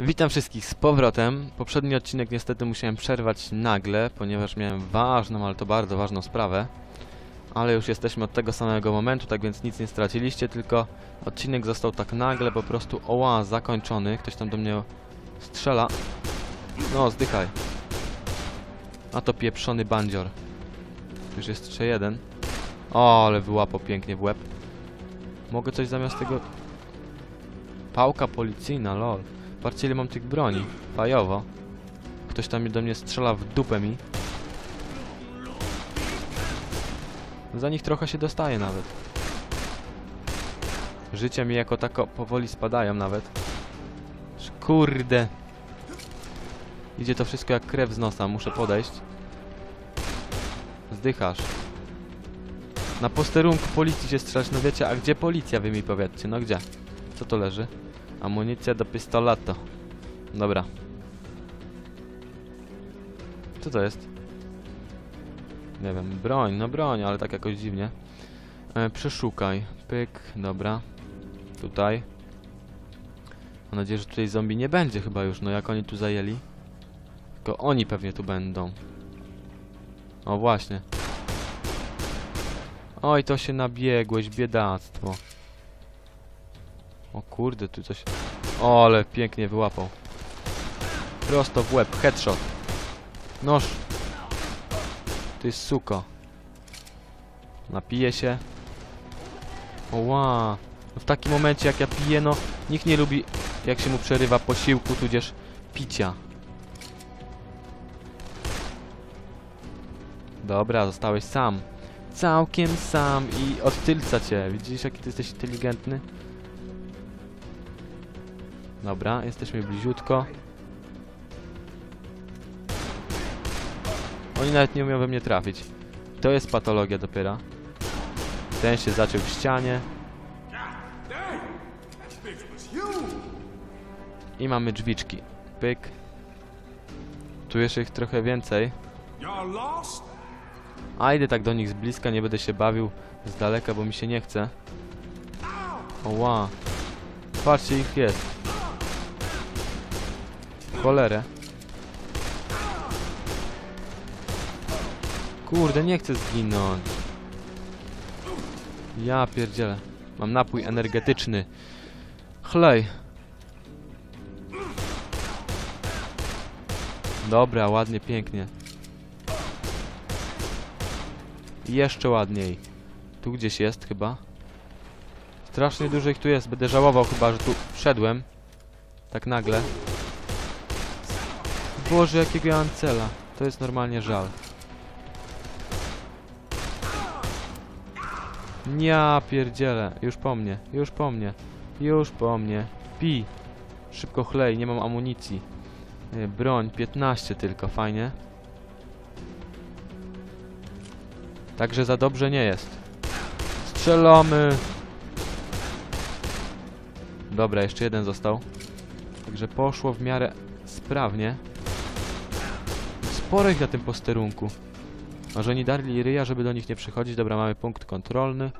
Witam wszystkich z powrotem. Poprzedni odcinek niestety musiałem przerwać nagle, ponieważ miałem ważną, ale to bardzo ważną sprawę. Ale już jesteśmy od tego samego momentu, tak więc nic nie straciliście, tylko odcinek został tak nagle po prostu oła zakończony. Ktoś tam do mnie strzela. No, zdychaj. A to pieprzony bandzior. Już jest jeszcze jeden. O, ale wyłapał pięknie w łeb. Mogę coś zamiast tego... Pałka policyjna, lol. Patrzcie ile mam tych broni. Fajowo. Ktoś tam do mnie strzela w dupę mi. Za nich trochę się dostaje nawet. Życie mi jako tako powoli spadają nawet. Kurde. Idzie to wszystko jak krew z nosa, muszę podejść. Zdychasz. Na posterunku policji się strzelać, no wiecie, a gdzie policja wy mi powiedzcie, no gdzie? Co to leży? Amunicja do pistoletu. Dobra. Co to jest? Nie wiem, broń, no broń, ale tak jakoś dziwnie. E, przeszukaj. Pyk, dobra. Tutaj. Mam nadzieję, że tutaj zombie nie będzie chyba już, no jak oni tu zajęli. Tylko oni pewnie tu będą. O, właśnie. Oj, to się nabiegłeś, biedactwo. O kurde, tu coś... O, ale pięknie wyłapał. Prosto w łeb, headshot. Noż. Jest suko. Napije się. Oła. No w takim momencie jak ja piję, no nikt nie lubi jak się mu przerywa posiłku, tudzież picia. Dobra, zostałeś sam. Całkiem sam i odtylca cię. Widzisz jaki ty jesteś inteligentny? Dobra, jesteśmy bliziutko. Oni nawet nie umieją we mnie trafić. To jest patologia dopiero. Ten się zaczął w ścianie. I mamy drzwiczki. Pyk. Tu jeszcze ich trochę więcej. A idę tak do nich z bliska, nie będę się bawił z daleka, bo mi się nie chce. Oła. Patrzcie, ich jest. Cholerę. Kurde, nie chcę zginąć. Ja pierdzielę. Mam napój energetyczny. Chlej. Dobra, ładnie, pięknie. Jeszcze ładniej. Tu gdzieś jest chyba. Strasznie dużo ich tu jest. Będę żałował chyba, że tu wszedłem. Tak nagle. Boże, jakiego ja mam cela. To jest normalnie żal. Ja pierdzielę. Już po mnie. Już po mnie. Już po mnie. Pi. Szybko chlej. Nie mam amunicji. Nie, broń. 15 tylko. Fajnie. Także za dobrze nie jest. Strzelamy! Dobra, jeszcze jeden został. Także poszło w miarę sprawnie. Sporo ich na tym posterunku. Może oni darli ryja, żeby do nich nie przychodzić. Dobra, mamy punkt kontrolny.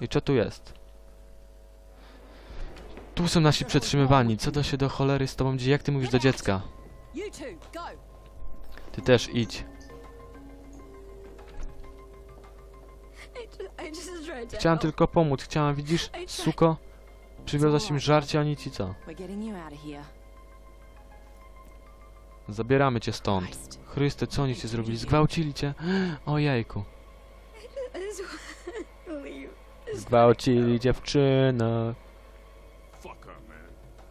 I co tu jest? Tu są nasi przetrzymywani. Co to się do cholery z tobą dzieje? Jak ty mówisz do dziecka? Ty też idź. Chciałam tylko pomóc. Chciałam, widzisz, suko? Przywiozłaś im żarcie, a nic i co? Zabieramy cię stąd. Chryste, co oni cię zrobili? Zgwałcili cię? Ojejku. Zgwałcili dziewczynę.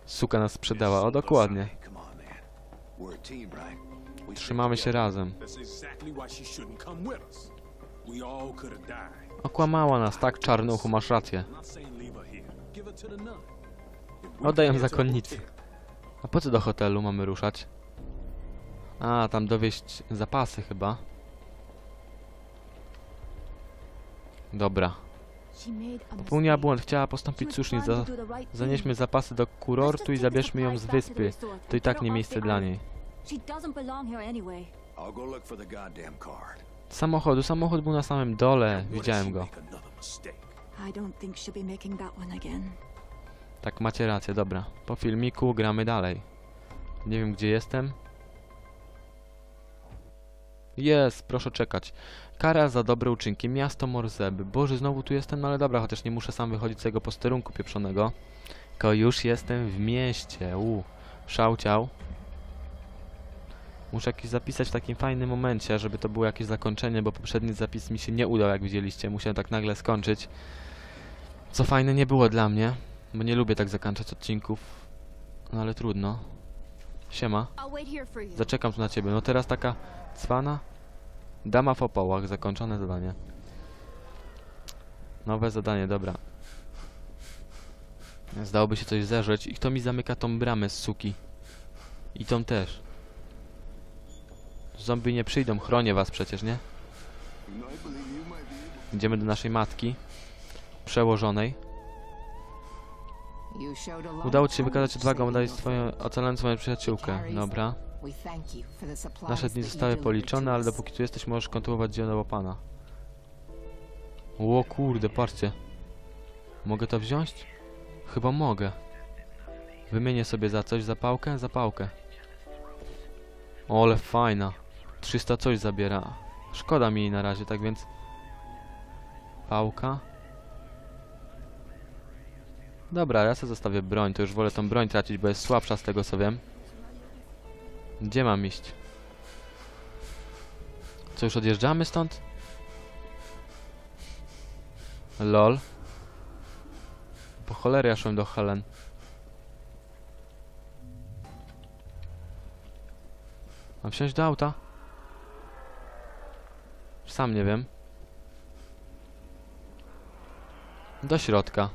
Suka nas sprzedała. O, dokładnie. Trzymamy się razem. Okłamała nas, tak? Czarnuchu, masz rację. I'm not saying leave her here. Give her to the nun. If we Oddaj ją get to the zakonnicy. A po co do hotelu mamy ruszać? A, tam dowieść zapasy chyba. Dobra. Popełniła błąd, chciała postąpić słusznie. Za zanieśmy zapasy do kurortu i zabierzmy ją z wyspy. To i tak nie miejsce dla niej. Samochodu, samochód był na samym dole. Widziałem go. Tak, macie rację, dobra. Po filmiku gramy dalej. Nie wiem, gdzie jestem. Jest, proszę czekać. Kara za dobre uczynki. Miasto Morzeby. Boże, znowu tu jestem, no ale dobra, chociaż nie muszę sam wychodzić z tego posterunku pieprzonego. Tylko już jestem w mieście. U, szałciał. Muszę jakiś zapisać w takim fajnym momencie, żeby to było jakieś zakończenie, bo poprzedni zapis mi się nie udał, jak widzieliście. Musiałem tak nagle skończyć. Co fajne nie było dla mnie, bo nie lubię tak zakończać odcinków. No ale trudno. Siema. Zaczekam tu na ciebie. No teraz taka cwana. Dama w opołach. Zakończone zadanie. Nowe zadanie, dobra. Zdałoby się coś zerzeć. I kto mi zamyka tą bramę z suki? I tą też. Zombie nie przyjdą. Chronię was przecież, nie? Idziemy do naszej matki. Przełożonej. Udało ci się wykazać odwagą, dać swoją, ocalając swoją przyjaciółkę. Dobra. Nasze dni zostały policzone, ale dopóki tu jesteś, możesz kontynuować dzieło Pana. Ło kurde, patrzcie. Mogę to wziąć? Chyba mogę. Wymienię sobie za coś zapałkę? Zapałkę. O, ale fajna. 300 coś zabiera. Szkoda mi jej na razie, tak więc... Pałka. Dobra, ja sobie zostawię broń, to już wolę tą broń tracić, bo jest słabsza z tego co wiem. Gdzie mam iść? Co, już odjeżdżamy stąd? Lol. Po cholerę ja szłem do Helen. Mam wsiąść do auta? Sam nie wiem. Do środka.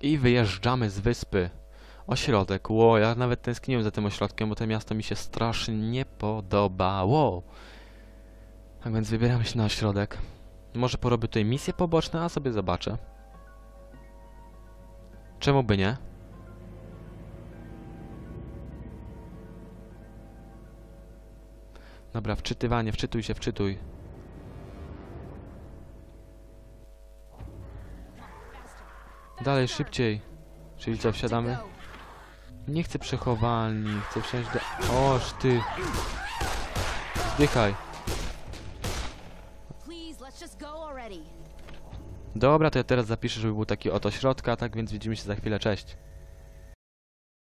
I wyjeżdżamy z wyspy. Ośrodek. Ło, ja nawet tęskniłem za tym ośrodkiem, bo to miasto mi się strasznie nie podobało. Tak więc wybieramy się na ośrodek. Może porobię tutaj misje poboczne, a sobie zobaczę. Czemu by nie? Dobra, wczytywanie, wczytuj się, wczytuj. Dalej, szybciej. Czyli co, wsiadamy? Nie chcę przechowalni, chcę wsiąść do... Oż ty! Zdychaj. Dobra, to ja teraz zapiszę, żeby był taki oto środka, tak więc widzimy się za chwilę, cześć.